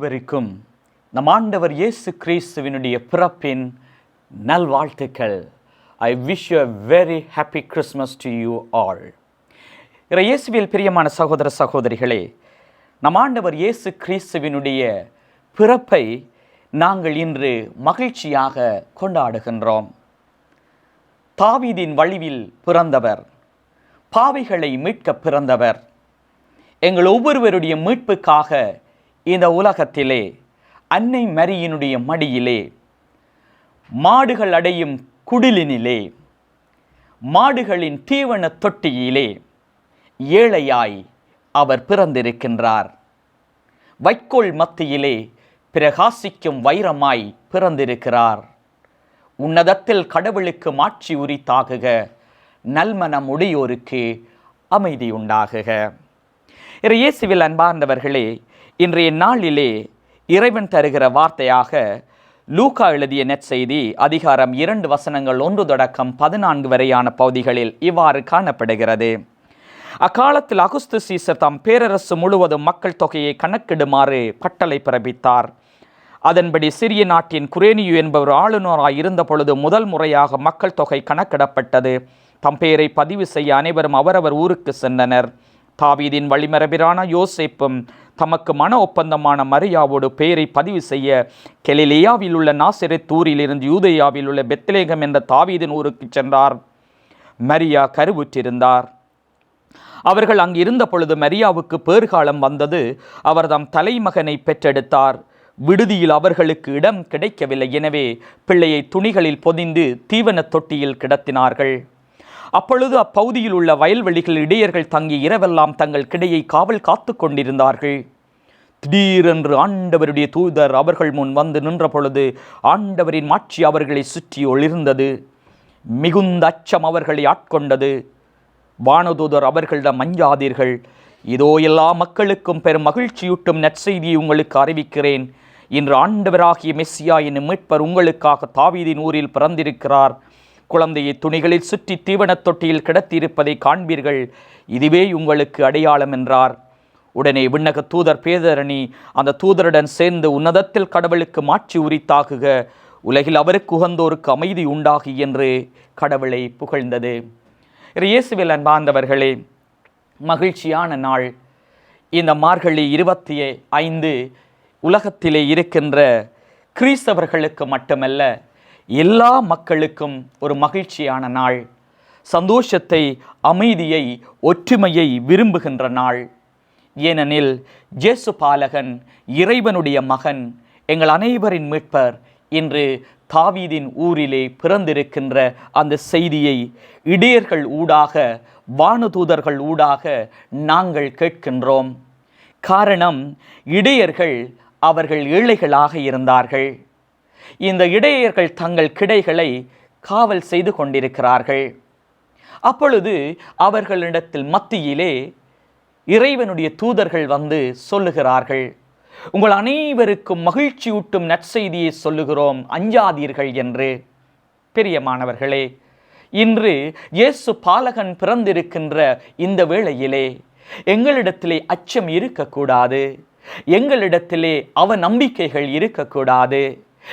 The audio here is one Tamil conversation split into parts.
அனைவருக்கும் நம் ஆண்டவர் இயேசு கிறிஸ்துவினுடைய பிறப்பின் நல்வாழ்த்துக்கள். I wish you very happy Christmas to you all இயேசுவில் பிரியமான சகோதர சகோதரிகளே நம் ஆண்டவர் இயேசு கிறிஸ்துவினுடைய பிறப்பை நாங்கள் இன்று மகிழ்ச்சியாக கொண்டாடுகின்றோம். தாவீதின் வழிவில் பிறந்தவர் பாவிகளை மீட்க பிறந்தவர். எங்கள் ஒவ்வொருவருடைய மீட்புக்காக இந்த உலகத்திலே அன்னை மரியினுடைய மடியிலே மாடுகள் அடையும் குடிலினிலே மாடுகளின் தீவன தொட்டியிலே ஏழையாய் அவர் பிறந்திருக்கின்றார். வைக்கோல் மத்தியிலே பிரகாசிக்கும் வைரமாய் பிறந்திருக்கிறார். உன்னதத்தில் கடவுளுக்கு மாட்சி உரித்தாகுக நல்மனம் உடையோருக்கு அமைதி உண்டாகுக இயேசுவில் அன்பார்ந்தவர்களே இன்றைய நாளிலே இறைவன் தருகிற வார்த்தையாக லூகா எழுதிய நெற்செய்தி அதிகாரம் இரண்டு வசனங்கள் ஒன்று தொடக்கம் பதினான்கு வரையான பகுதிகளில் இவ்வாறு காணப்படுகிறது. அக்காலத்தில் அகுஸ்து சீசர் தாம் பேரரசு முழுவதும் மக்கள் தொகையை கணக்கிடுமாறு கட்டளை பிறப்பித்தார். அதன்படி சிறிய நாட்டின் குரேனியு என்பவர் ஆளுநராய் இருந்த பொழுது முதல் முறையாக மக்கள் தொகை கணக்கிடப்பட்டது. தம் பெயரை பதிவு செய்ய அனைவரும் அவரவர் ஊருக்கு சென்றனர். தாவீதின் வழிமரபிரான யோசேப்பும் தமக்கு மன ஒப்பந்தமான மரியாவோடு பெயரை பதிவு செய்ய கெலிலியாவில் உள்ள நாசிரெத் தூரிலிருந்து யூதேயாவில் உள்ள பெத்லேகம் என்ற தாவீதின் ஊருக்கு சென்றார். மரியா கருவுற்றிருந்தார். அவர்கள் அங்கு இருந்த பொழுது மரியாவுக்கு பேறுகாலம் வந்தது. அவர் தம் தலைமகனை பெற்றெடுத்தார். விடுதியில் அவர்களுக்கு இடம் கிடைக்கவில்லை. எனவே பிள்ளையை துணிகளில் பொதிந்து தீவன தொட்டியில் கிடத்தினார்கள். அப்பொழுது அப்பகுதியில் உள்ள வயல்வெளிகள் இடையர்கள் தங்கி இரவெல்லாம் தங்கள் கிடையை காவல் காத்து கொண்டிருந்தார்கள். திடீரென்று ஆண்டவருடைய தூதர் அவர்கள் முன் வந்து நின்ற பொழுது ஆண்டவரின் மாட்சி அவர்களை சுற்றி ஒளிர்ந்தது. மிகுந்த அச்சம் அவர்களை ஆட்கொண்டது. வானதூதர் அவர்களிடம் மஞ்சாதீர்கள் இதோ எல்லா மக்களுக்கும் பெரும் மகிழ்ச்சியூட்டும் நற்செய்தியை உங்களுக்கு அறிவிக்கிறேன். இன்று ஆண்டவராகிய மெஸ்ஸியா என்னும் மீட்பர் உங்களுக்காக தாவீதின் ஊரில் பிறந்திருக்கிறார். குழந்தையை துணிகளில் சுற்றி தீவனத் தொட்டியில் கிடத்தியிருப்பதை காண்பீர்கள். இதுவே உங்களுக்கு அடையாளம் என்றார். உடனே விண்ணக தூதர் பேதரணி அந்த தூதருடன் சேர்ந்து உன்னதத்தில் கடவுளுக்கு மாட்சி உரித்தாகுக. உலகில் அவருக்கு உகந்தோருக்கு அமைதி உண்டாகி என்று கடவுளை புகழ்ந்தது. இயேசுவில் அன்பார்ந்தவர்களே மகிழ்ச்சியான நாள். இந்த மார்கழி இருபத்தி ஐந்து உலகத்திலே இருக்கின்ற கிறிஸ்தவர்களுக்கு மட்டுமல்ல எல்லா மக்களுக்கும் ஒரு மகிழ்ச்சியான நாள். சந்தோஷத்தை அமைதியை ஒற்றுமையை விரும்புகின்ற நாள். ஏனெனில் ஜேசு பாலகன் இறைவனுடைய மகன் எங்கள் அனைவரின் மீட்பர் இன்று தாவீதின் ஊரிலே பிறந்திருக்கின்ற அந்த செய்தியை இடையர்கள் ஊடாக வானுதூதர்கள் ஊடாக நாங்கள் கேட்கின்றோம். காரணம் இடையர்கள் அவர்கள் ஏழைகளாக இருந்தார்கள். இந்த இடையர்கள் தங்கள் கிடைகளை காவல் செய்து கொண்டிருக்கிறார்கள். அப்பொழுது அவர்களிடத்தில் மத்தியிலே இறைவனுடைய தூதர்கள் வந்து சொல்லுகிறார்கள் உங்கள் அனைவருக்கும் மகிழ்ச்சியூட்டும் நற்செய்தியை சொல்லுகிறோம் அஞ்சாதீர்கள் என்று. பெரியமானவர்களே இன்று இயேசு பாலகன் பிறந்திருக்கின்ற இந்த வேளையிலே எங்களிடத்திலே அச்சம் இருக்கக்கூடாது எங்களிடத்திலே அவ நம்பிக்கைகள் இருக்கக்கூடாது.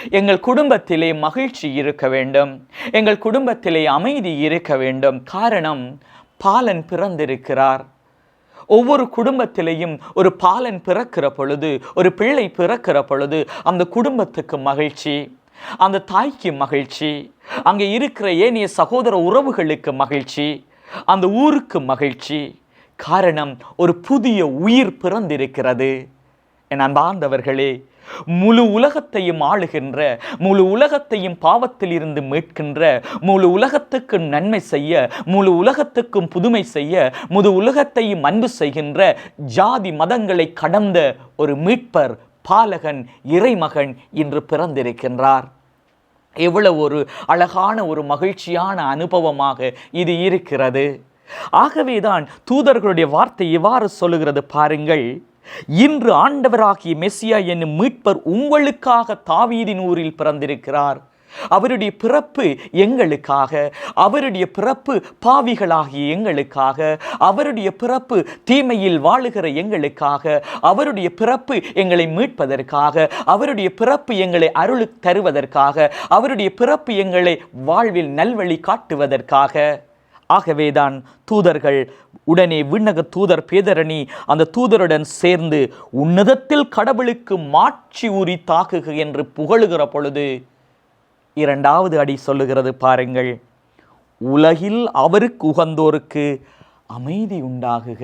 எங்கள் குடும்பத்திலே மகிழ்ச்சி இருக்க வேண்டும். எங்கள் குடும்பத்திலே அமைதி இருக்க வேண்டும். காரணம் பாலன் பிறந்திருக்கிறார். ஒவ்வொரு குடும்பத்திலேயும் ஒரு பாலன் பிறக்கிற பொழுது ஒரு பிள்ளை பிறக்கிற பொழுது அந்த குடும்பத்துக்கு மகிழ்ச்சி அந்த தாய்க்கு மகிழ்ச்சி அங்கே இருக்கிற ஏனைய சகோதர உறவுகளுக்கு மகிழ்ச்சி அந்த ஊருக்கு மகிழ்ச்சி. காரணம் ஒரு புதிய உயிர் பிறந்திருக்கிறது. என் அன்பார்ந்தவர்களே முழு உலகத்தையும் ஆளுகின்ற முழு உலகத்தையும் பாவத்தில் இருந்து மீட்கின்ற முழு உலகத்துக்கு நன்மை செய்ய முழு உலகத்துக்கும் புதுமை செய்ய முழு உலகத்தையும் அன்பு செய்கின்ற ஜாதி மதங்களை கடந்த ஒரு மீட்பர் பாலகன் இறைமகன் இன்று பிறந்திருக்கின்றார். எவ்வளவு ஒரு அழகான ஒரு மகிழ்ச்சியான அனுபவமாக இது இருக்கிறது. ஆகவேதான் தூதர்களுடைய வார்த்தை இவ்வாறு சொல்லுகிறது பாருங்கள். இன்று ஆண்டவராகிய மெஸ்ஸியா என்னும் மீட்பர் உங்களுக்காக தாவீதின் ஊரில் பிறந்திருக்கிறார். அவருடைய பிறப்பு எங்களுக்காக அவருடைய பிறப்பு பாவிகளாகிய எங்களுக்காக அவருடைய பிறப்பு தீமையில் வாழுகிற எங்களுக்காக அவருடைய பிறப்பு எங்களை மீட்பதற்காக அவருடைய பிறப்பு எங்களை அருள் தருவதற்காக அவருடைய பிறப்பு எங்களை வாழ்வில் நல்வழி காட்டுவதற்காக. ஆகவேதான் தூதர்கள் உடனே விண்ணக தூதர் பேதரணி அந்த தூதருடன் சேர்ந்து உன்னதத்தில் கடவுளுக்கு மாட்சி உரி தாக்குக என்று புகழுகிற பொழுது இரண்டாவது அடி சொல்லுகிறது பாருங்கள். உலகில் அவருக்கு உகந்தோருக்கு அமைதி உண்டாகுக.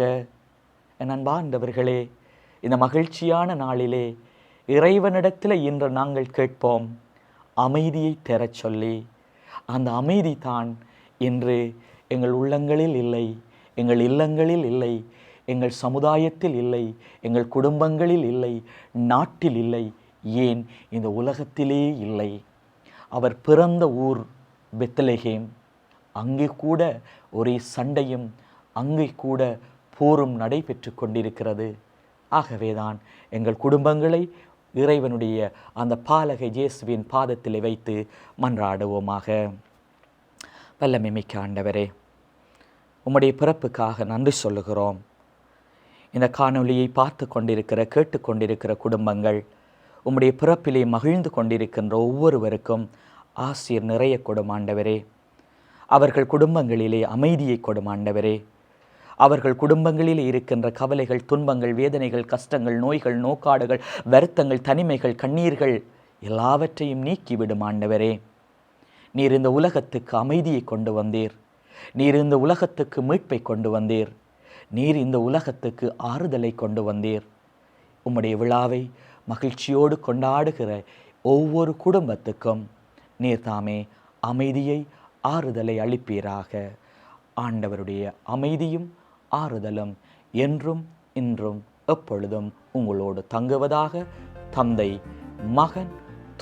நண்பா அந்தவர்களே இந்த மகிழ்ச்சியான நாளிலே இறைவனிடத்தில் இன்று நாங்கள் கேட்போம் அமைதியை தரச் சொல்லி அந்த அமைதி தான் இன்று எங்கள் உள்ளங்களில் இல்லை எங்கள் இல்லங்களில் இல்லை எங்கள் சமுதாயத்தில் இல்லை எங்கள் குடும்பங்களில் இல்லை நாட்டில் இல்லை ஏன் இந்த உலகத்திலே இல்லை. அவர் பிறந்த ஊர் பெத்தலேகேம் அங்கே கூட ஒரே சண்டையும் அங்கே கூட போரும் நடைபெற்று கொண்டிருக்கிறது. ஆகவேதான் எங்கள் குடும்பங்களை இறைவனுடைய அந்த பாலகை இயேசுவின் பாதத்தில் வைத்து மன்றாடுவோமாக. வல்லமை மிக்க ஆண்டவரே உம்முடைய பிறப்புக்காக நன்றி சொல்லுகிறோம். இந்த காணொளியை பார்த்து கொண்டிருக்கிற கேட்டுக்கொண்டிருக்கிற குடும்பங்கள் உம்முடைய பிறப்பிலே மகிழ்ந்து கொண்டிருக்கின்ற ஒவ்வொருவருக்கும் ஆசிர் நிறைய கொடும் ஆண்டவரே. அவர்கள் குடும்பங்களிலே அமைதியை கொடும் ஆண்டவரே. அவர்கள் குடும்பங்களில் இருக்கின்ற கவலைகள் துன்பங்கள் வேதனைகள் கஷ்டங்கள் நோய்கள் நோக்காடுகள் வருத்தங்கள் தனிமைகள் கண்ணீர்கள் எல்லாவற்றையும் நீக்கிவிடும் ஆண்டவரே. நீர் இந்த உலகத்துக்கு அமைதியை கொண்டு வந்தீர். நீர் இந்த உலகத்துக்கு மீட்பை கொண்டு வந்தீர். நீர் இந்த உலகத்துக்கு ஆறுதலை கொண்டு வந்தீர். உம்முடைய விழாவை மகிழ்ச்சியோடு கொண்டாடுகிற ஒவ்வொரு குடும்பத்துக்கும் நீர் தாமே அமைதியை ஆறுதலை அளிப்பீராக. ஆண்டவருடைய அமைதியும் ஆறுதலும் என்றும் இன்றும் எப்பொழுதும் உங்களோடு தங்குவதாக தந்தை மகன்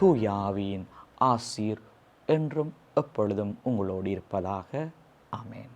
தூயாவியின் ஆசீர் என்றும் எப்பொழுதும் உங்களோடு இருப்பதாக ஆமென்